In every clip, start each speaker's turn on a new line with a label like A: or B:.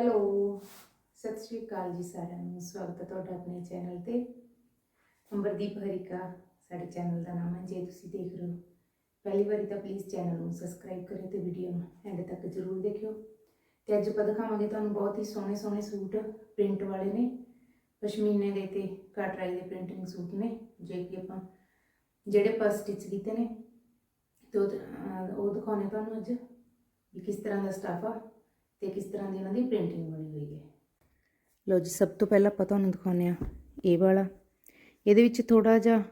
A: Hello, ਸਤਿ ਸ਼੍ਰੀ ਅਕਾਲ ਜੀ ਸਾਰਿਆਂ ਨੂੰ। ਸਵਾਗਤ ਹੈ ਤੁਹਾਡਾ ਆਪਣੇ ਚੈਨਲ ਤੇ। ਅੰਬਰਦੀਪ ਹਰੀਕਾ, ਸਾਡੇ ਚੈਨਲ ਦਾ ਨਾਮ ਹੈ ਜੇ ਤੁਸੀਂ ਦੇਖ ਰਹੇ ਹੋ। ਪਹਿਲੀ ਵਾਰੀ ਤਾਂ ਪਲੀਜ਼ ਚੈਨਲ ਨੂੰ ਸਬਸਕ੍ਰਾਈਬ ਕਰਿਓ ਤੇ ਵੀਡੀਓ ਨੂੰ ਐਂਡ ਤੱਕ ਜ਼ਰੂਰ ਦੇਖਿਓ। ਤੇ ਅੱਜ ਆਪਾਂ ਦਿਖਾਵਾਂਗੇ ਤੁਹਾਨੂੰ ਬਹੁਤ ਹੀ ਸੋਹਣੇ ਸੋਹਣੇ ਸੂਟ ਪ੍ਰਿੰਟ ਵਾਲੇ ਨੇ। ਪਸ਼ਮੀਨੇ ਦੇ ਤੇ ਕਟਰਾਈ ਦੇ ਪ੍ਰਿੰਟਿੰਗ ਸੂਟ ਨੇ, ਜੇ ਕਿ ਆਪਾਂ ਜਿਹੜੇ ਪਰ ਸਟਿਚ ਕੀਤੇ ਨੇ। ਤੇ ਉਹ ਅਹ ਦਿਖਾਉਣੇ ਤੁਹਾਨੂੰ ਅੱਜ ਵੀ ਕਿਸ ਤਰ੍ਹਾਂ ਦਾ ਸਟਾਫ ਆ। ਤੇ ਕਿਸ ਤਰ੍ਹਾਂ ਦੀ ਉਹਨਾਂ ਦੀ ਪ੍ਰਿੰਟਿੰਗ ਬਣੀ ਹੋਈ ਹੈ? ਲੋ ਜੀ, ਸਭ ਤੋਂ ਪਹਿਲਾਂ ਆਪਾਂ ਤੁਹਾਨੂੰ ਦਿਖਾਉਂਦੇ ਆ ਇਹ ਵਾਲਾ। ਇਹਦੇ ਵਿੱਚ ਥੋੜਾ ਜਿਹਾ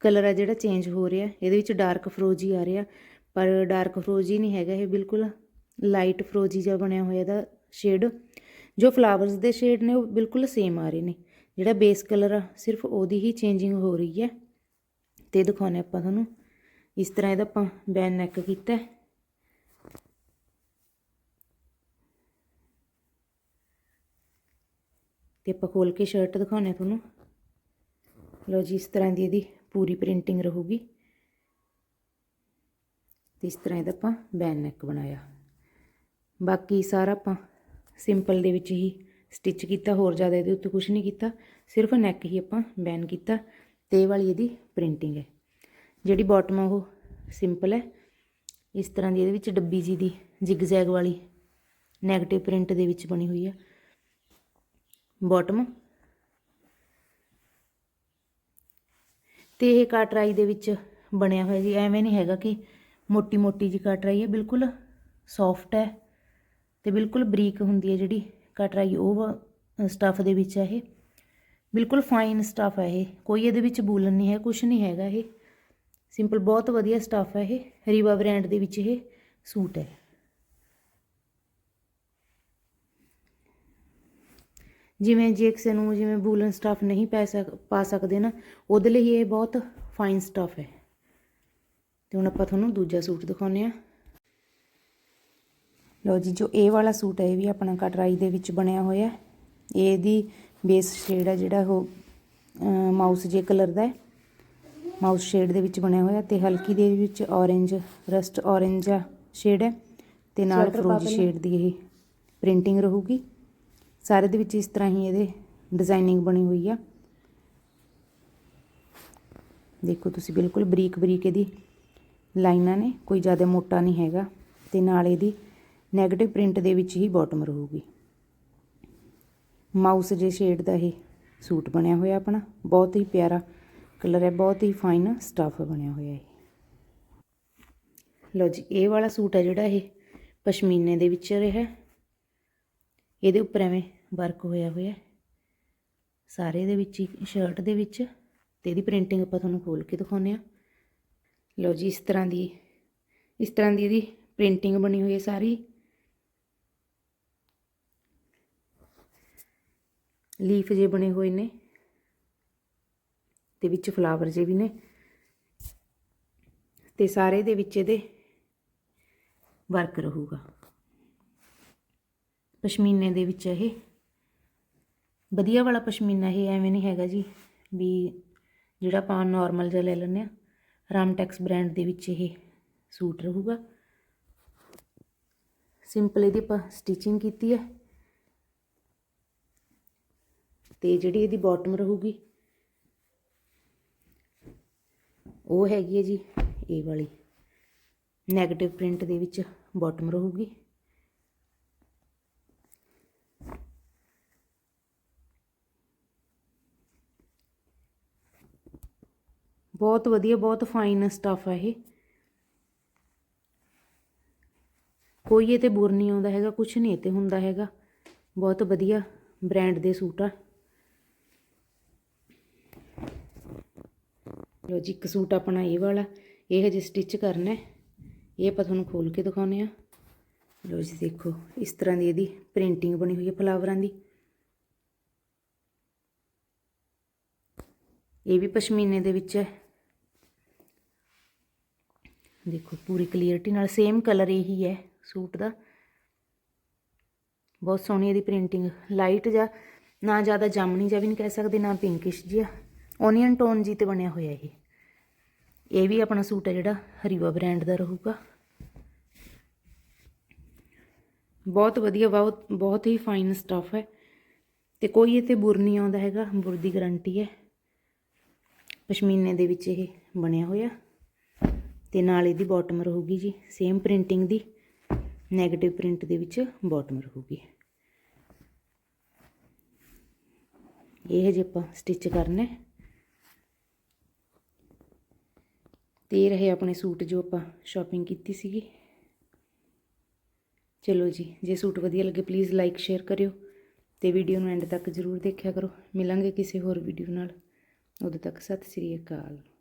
A: ਕਲਰ ਆ ਜਿਹੜਾ ਚੇਂਜ ਹੋ ਰਿਹਾ। ਇਹਦੇ ਵਿੱਚ ਡਾਰਕ ਫਰੋਜੀ ਆ ਰਿਹਾ, ਪਰ ਡਾਰਕ ਫਰੋਜੀ ਨਹੀਂ ਹੈਗਾ ਇਹ ਬਿਲਕੁਲ। ਲਾਈਟ ਫਰੋਜੀ ਜਿਹਾ ਬਣਿਆ ਹੋਇਆ ਇਹਦਾ ਸ਼ੇਡ ਜੋ ਫਲਾਵਰਸ ਦੇ ਸ਼ੇਡ ਨੇ ਉਹ ਬਿਲਕੁਲ ਸੇਮ ਆ ਰਹੇ ਨੇ। ਜਿਹੜਾ ਬੇਸ ਕਲਰ ਆ, ਸਿਰਫ ਉਹਦੀ ਹੀ ਚੇਂਜਿੰਗ ਹੋ ਰਹੀ ਹੈ। ਤੇ ਦਿਖਾਉਂਦੇ ਆਪਾਂ ਤੁਹਾਨੂੰ। ਇਸ ਤਰ੍ਹਾਂ ਇਹਦਾ ਆਪਾਂ ਬੈਨ ਨੈਕ ਕੀਤਾ ਤੇ ਆਪਾਂ ਖੋਲ ਕੇ ਸ਼ਰਟ ਦਿਖਾਉਣੇ ਤੁਹਾਨੂੰ। ਲਓ ਜੀ, ਇਸ ਤਰ੍ਹਾਂ ਦੀ ਇਹਦੀ ਪੂਰੀ ਪ੍ਰਿੰਟਿੰਗ ਰਹੂਗੀ। ਤੇ ਇਸ ਤਰ੍ਹਾਂ ਇਹਦਾ ਆਪਾਂ ਬੈਨ ਨੈਕ ਬਣਾਇਆ। ਬਾਕੀ ਸਾਰਾ ਆਪਾਂ ਸਿੰਪਲ ਦੇ ਵਿੱਚ ਹੀ ਸਟਿਚ ਕੀਤਾ, ਹੋਰ ਜ਼ਿਆਦਾ ਇਹਦੇ ਉੱਤੇ ਕੁਝ ਨਹੀਂ ਕੀਤਾ। ਸਿਰਫ ਨੈਕ ਹੀ ਆਪਾਂ ਬੈਨ ਕੀਤਾ ਤੇ ਇਹ ਵਾਲੀ ਇਹਦੀ ਪ੍ਰਿੰਟਿੰਗ ਹੈ। ਜਿਹੜੀ ਬਾਟਮ ਆ, ਉਹ ਸਿੰਪਲ ਹੈ। ਇਸ ਤਰ੍ਹਾਂ ਦੀ ਇਹਦੇ ਵਿੱਚ ਡੱਬੀ ਜੀ ਦੀ ਜਿਗਜ਼ੈਗ ਵਾਲੀ 네ਗੇਟਿਵ ਪ੍ਰਿੰਟ ਦੇ ਵਿੱਚ ਬਣੀ ਹੋਈ ਹੈ ਬਾਟਮ ਤੇ ਇਹ ਕਾਟਰਾਈ ਦੇ ਵਿੱਚ ਬਣਿਆ ਹੋਇਆ ਜੀ, ਐਵੇਂ ਨਹੀਂ ਹੈਗਾ ਕਿ ਮੋਟੀ ਮੋਟੀ ਜੀ ਕਟਰਾਈ ਹੈ, ਬਿਲਕੁਲ ਸੌਫਟ ਹੈ ਤੇ ਬਿਲਕੁਲ ਬਰੀਕ ਹੁੰਦੀ ਹੈ ਜਿਹੜੀ ਕਟਰਾਈ, ਉਹ ਸਟਫ ਦੇ ਵਿੱਚ ਹੈ ਇਹ। ਬਿਲਕੁਲ ਫਾਈਨ ਸਟਫ ਹੈ ਇਹ, ਕੋਈ ਇਹਦੇ ਵਿੱਚ ਬੂਲਨ ਨਹੀਂ ਹੈ ਕੁਝ ਨਹੀਂ ਹੈਗਾ ਇਹ। ਸਿੰਪਲ ਬਹੁਤ ਵਧੀਆ ਸਟਫ ਹੈ ਇਹ ਰੀਵਾ ਬ੍ਰਾਂਡ ਦੇ ਵਿੱਚ ਇਹ ਸੂਟ ਹੈ। ਜਿਵੇਂ ਜੇ ਕਿਸੇ ਨੂੰ ਜਿਵੇਂ ਬੂਲਨ ਸਟਫ ਨਹੀਂ ਪੈ ਸਕ ਪਾ ਸਕਦੇ ਨਾ ਉਹਦੇ ਲਈ ਇਹ ਬਹੁਤ ਫਾਈਨ ਸਟਫ ਹੈ। ਤੇ ਹੁਣ ਆਪਾਂ ਤੁਹਾਨੂੰ ਦੂਜਾ ਸੂਟ ਦਿਖਾਉਂਦੇ ਆ ਲਓ ਜੀ ਜੋ ਇਹ ਵਾਲਾ ਸੂਟ ਹੈ ਇਹ ਵੀ ਆਪਣਾ ਕਟਰਾਈ ਦੇ ਵਿੱਚ ਬਣਿਆ ਹੋਇਆ ਹੈ। ਇਹਦੀ ਬੇਸ ਸ਼ੇਡ ਹੈ ਜਿਹੜਾ ਉਹ ਮਾਊਸ ਜੇ ਕਲਰ ਦਾ ਹੈ। ਮਾਊਸ ਸ਼ੇਡ ਦੇ ਵਿੱਚ ਬਣਿਆ ਹੋਇਆ ਤੇ ਹਲਕੀ ਦੇ ਵਿੱਚ ਔਰੇਂਜ ਰਸਟ ਔਰੇਂਜ ਸ਼ੇਡ ਹੈ। ਤੇ ਨਾਲ ਫਰੋਜੀ ਸ਼ੇਡ ਦੀ ਇਹ ਪ੍ਰਿੰਟਿੰਗ ਰਹੂਗੀ। ਸਾਰੇ ਦੇ ਵਿੱਚ ਇਸ ਤਰ੍ਹਾਂ ਹੀ ਇਹਦੇ ਡਿਜ਼ਾਈਨਿੰਗ ਬਣੀ ਹੋਈ ਆ। ਦੇਖੋ ਤੁਸੀਂ ਬਿਲਕੁਲ ਬਰੀਕ ਬਰੀਕ ਇਹਦੀ ਲਾਈਨਾਂ ਨੇ, ਕੋਈ ਜ਼ਿਆਦਾ ਮੋਟਾ ਨਹੀਂ ਹੈਗਾ ਤੇ ਨਾਲ ਇਹਦੀ 네ਗੇਟਿਵ ਪ੍ਰਿੰਟ ਦੇ ਵਿੱਚ ਹੀ ਬਾਟਮ ਰਹੂਗੀ। ਮਾਊਸ ਜੇ ਸ਼ੇਡ ਦਾ ਇਹ ਸੂਟ ਬਣਿਆ ਹੋਇਆ ਆਪਣਾ, ਬਹੁਤ ਹੀ ਪਿਆਰਾ ਕਲਰ ਹੈ, ਬਹੁਤ ਹੀ ਫਾਈਨ ਸਟਫ ਬਣਿਆ ਹੋਇਆ ਹੈ ਲਓ ਜੀ, ਇਹ ਵਾਲਾ ਸੂਟ ਹੈ ਜਿਹੜਾ ਇਹ ਪਸ਼ਮੀਨੇ ਦੇ ਵਿੱਚ ਰਿਹਾ। ਇਹਦੇ ਉੱਪਰ ਐਵੇਂ ਵਰਕ ਹੋਇਆ ਹੋਇਆ ਸਾਰੇ ਦੇ ਵਿੱਚ ਹੀ ਸ਼ਰਟ ਦੇ ਵਿੱਚ ਤੇ ਇਹਦੀ ਪ੍ਰਿੰਟਿੰਗ ਆਪਾਂ ਤੁਹਾਨੂੰ ਖੋਲ ਕੇ ਦਿਖਾਉਂਦੇ ਆ ਲਓ ਜੀ, ਇਸ ਤਰ੍ਹਾਂ ਦੀ, ਇਸ ਤਰ੍ਹਾਂ ਦੀ ਇਹਦੀ ਪ੍ਰਿੰਟਿੰਗ ਬਣੀ ਹੋਈ ਹੈ ਸਾਰੀ। ਲੀਫ ਜੇ ਬਣੇ ਹੋਏ ਨੇ ਤੇ ਵਿੱਚ ਫਲਾਵਰ ਜੇ ਵੀ ਨੇ ਤੇ ਸਾਰੇ ਦੇ ਵਿੱਚ ਇਹਦੇ ਵਰਕ ਰਹੂਗਾ। ਪਸ਼ਮੀਨੇ ਦੇ ਵਿੱਚ ਇਹ ਵਧੀਆ ਵਾਲਾ ਪਸ਼ਮੀਨਾ ਇਹ ਐਵੇਂ ਨਹੀਂ ਹੈਗਾ ਜੀ, ਵੀ ਜਿਹੜਾ ਆਪਾਂ ਨਾਰਮਲ ਜਿਹਾ ਲੈ ਲੈਂਦੇ ਆ ਰਾਮਟੈਕਸ ਬ੍ਰਾਂਡ ਦੇ ਵਿੱਚ ਇਹ ਸੂਟ ਰਹੂਗਾ। ਸਿੰਪਲ ਇਹਦੀ ਆਪਾਂ ਸਟਿਚਿੰਗ ਕੀਤੀ ਹੈ। ਤੇ ਜਿਹੜੀ ਇਹਦੀ ਬਾਟਮ ਰਹੂਗੀ, ਉਹ ਹੈਗੀ ਹੈ ਜੀ, ਇਹ ਵਾਲੀ। 네ਗੇਟਿਵ ਪ੍ਰਿੰਟ ਦੇ ਵਿੱਚ ਬਾਟਮ ਰਹੂਗੀ। ਬਹੁਤ ਵਧੀਆ, ਬਹੁਤ ਫਾਈਨ ਸਟਫ ਹੈ ਇਹ। ਕੋਈ ਇਹ ਤੇ ਬੁਰ ਨਹੀਂ ਆਉਂਦਾ ਹੈਗਾ ਕੁਝ ਨਹੀਂ ਇਹ ਤੇ ਹੁੰਦਾ ਹੈਗਾ। ਬਹੁਤ ਵਧੀਆ ਬ੍ਰਾਂਡ ਦੇ ਸੂਟ ਆ। ਲੋ ਜੀ, ਇੱਕ ਸੂਟ ਆਪਣਾ ਇਹ ਵਾਲਾ, ਇਹ ਹਜੇ ਸਟਿਚ ਕਰਨਾ ਹੈ। ਇਹ ਆਪਾਂ ਤੁਹਾਨੂੰ ਖੋਲ ਕੇ ਦਿਖਾਉਂਦੇ ਆ ਲੋ ਜੀ, ਦੇਖੋ, ਇਸ ਤਰ੍ਹਾਂ ਦੀ ਇਹਦੀ ਪ੍ਰਿੰਟਿੰਗ ਬਣੀ ਹੋਈ ਹੈ ਫਲਾਵਰਾਂ ਦੀ। ਇਹ ਵੀ ਪਸ਼ਮੀਨੇ ਦੇ ਵਿੱਚ ਹੈ। ਦੇਖੋ, ਪੂਰੀ ਕਲੀਅਰਟੀ ਨਾਲ ਸੇਮ ਕਲਰ ਇਹੀ ਹੈ ਸੂਟ ਦਾ। ਬਹੁਤ ਸੋਹਣੀ ਇਹਦੀ ਪ੍ਰਿੰਟਿੰਗ ਲਾਈਟ ਜਾਂ ਨਾ ਜ਼ਿਆਦਾ ਜਾਮਣੀ ਜਾਂ ਵੀ ਨਹੀਂ ਕਹਿ ਸਕਦੇ, ਨਾ ਪਿੰਕਿਸ਼ ਜਿਹਾ। ਓਨੀਅਨ ਟੋਨ ਜੀ ਤੇ ਬਣਿਆ ਹੋਇਆ ਇਹ। ਇਹ ਵੀ ਆਪਣਾ ਸੂਟ ਹੈ ਜਿਹੜਾ ਹਰੀਵਾ ਬ੍ਰਾਂਡ ਦਾ ਰਹੂਗਾ। ਬਹੁਤ ਵਧੀਆ ਬਹੁਤ ਬਹੁਤ ਹੀ ਫਾਈਨ ਸਟਫ ਹੈ। ਤੇ ਕੋਈ ਇਹ ਤੇ ਬੁਰ ਨਹੀਂ ਆਉਂਦਾ ਹੈਗਾ, ਬੁਰ ਦੀ ਗਾਰੰਟੀ ਹੈ। ਪਸ਼ਮੀਨੇ ਦੇ ਵਿੱਚ ਇਹ ਬਣਿਆ ਹੋਇਆ। ਤੇ ਨਾਲ ਇਹਦੀ ਬਾਟਮ ਰਹੂਗੀ ਜੀ ਸੇਮ ਪ੍ਰਿੰਟਿੰਗ ਦੀ 네ਗੇਟਿਵ ਪ੍ਰਿੰਟ ਦੇ ਵਿੱਚ ਬਾਟਮ ਰਹੂਗੀ। ਇਹ ਜੇ ਆਪਾਂ ਸਟਿਚ ਕਰਨਾ ਹੈ। ਤੇ ਇਹ ਰਹੇ ਆਪਣੇ ਸੂਟ ਜੋ ਆਪਾਂ ਸ਼ਾਪਿੰਗ ਕੀਤੀ ਸੀਗੀ। ਚਲੋ ਜੀ, ਜੇ ਸੂਟ ਵਧੀਆ ਲੱਗੇ ਪਲੀਜ਼ ਲਾਈਕ ਸ਼ੇਅਰ ਕਰਿਓ ਤੇ ਵੀਡੀਓ ਨੂੰ ਐਂਡ ਤੱਕ ਜ਼ਰੂਰ ਦੇਖਿਆ ਕਰੋ। ਮਿਲਾਂਗੇ ਕਿਸੇ ਹੋਰ ਵੀਡੀਓ ਨਾਲ। ਉਦੋਂ ਤੱਕ ਸਤਿ ਸ੍ਰੀ ਅਕਾਲ।